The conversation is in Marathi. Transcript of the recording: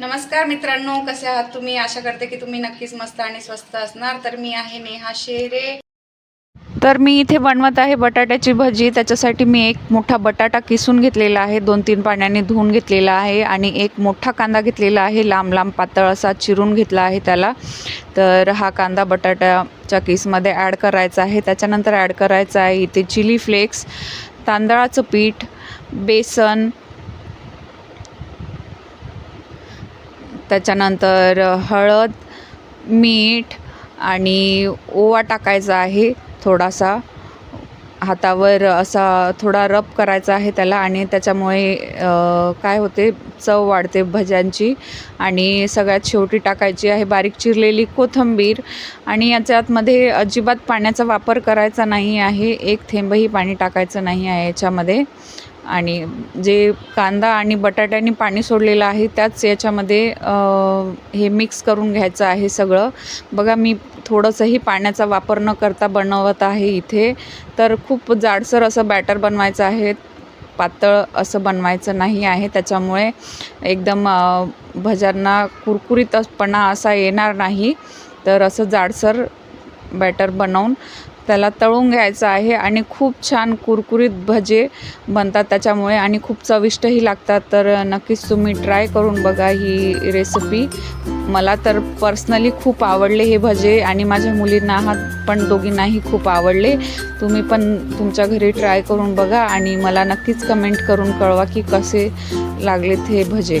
नमस्कार मित्रांनो कसे आहात तुम्ही? आशा करते की तुम्ही नक्कीच मस्त आणि स्वस्त असणार. तर मी आहे नेहा शेरे. तर मी इथे बनवत आहे बटाट्याची भजी. त्याच्यासाठी मी एक मोठा बटाटा किसून घेतलेला आहे. दोन तीन पाण्याने धुवून घेतलेला आहे आणि एक मोठा कांदा घेतलेला आहे. लांब लांब पातळ असा चिरून घेतला आहे त्याला. तर हा कांदा बटाट्याच्या किसमध्ये ॲड करायचा आहे. त्याच्यानंतर ॲड करायचा आहे इथे चिली फ्लेक्स तांदळाचं पीठ बेसन त्याच्यानंतर हळद मीठ आणि ओवा टाकायचा आहे थोडासा. हातावर असा थोडा रब करायचा आहे त्याला आणि त्याच्यामुळे काय होते चव वाढते भज्यांची. आणि सगळ्यात शेवटी टाकायची आहे बारीक चिरलेली कोथिंबीर. आणि याच्यातमध्ये अजिबात पाण्याचा वापर करायचा नाही आहे. एक थेंबही पाणी टाकायचं नाही आहे याच्यामध्ये. आणि जे कांदा आणि बटाट्याने पाणी सोडलेलं आहे त्याच याच्यामध्ये हे मिक्स करून घ्यायचं आहे सगळं. बघा मी थोडंसंही पाण्याचा वापर न करता बनवत आहे इथे. तर खूप जाडसर असं बॅटर बनवायचं आहे. पातळ असं बनवायचं नाही आहे. त्याच्यामुळे एकदम भज्यांना कुरकुरीतपणा असा येणार नाही. तर असं जाडसर बॅटर बनवून त्याला तळून घ्यायचं आहे आणि खूप छान कुरकुरीत भजे बनतात त्याच्यामुळे आणि खूप चविष्टही लागतात. तर नक्कीच तुम्ही ट्राय करून बघा ही रेसिपी मला तर पर्सनली खूप आवडले हे भजे आणि माझ्या मुलींना हा पण दोघींनाही खूप आवडले. तुम्ही पण तुमच्या घरी ट्राय करून बघा आणि मला नक्कीच कमेंट करून कळवा की कसे लागलेत हे भजे.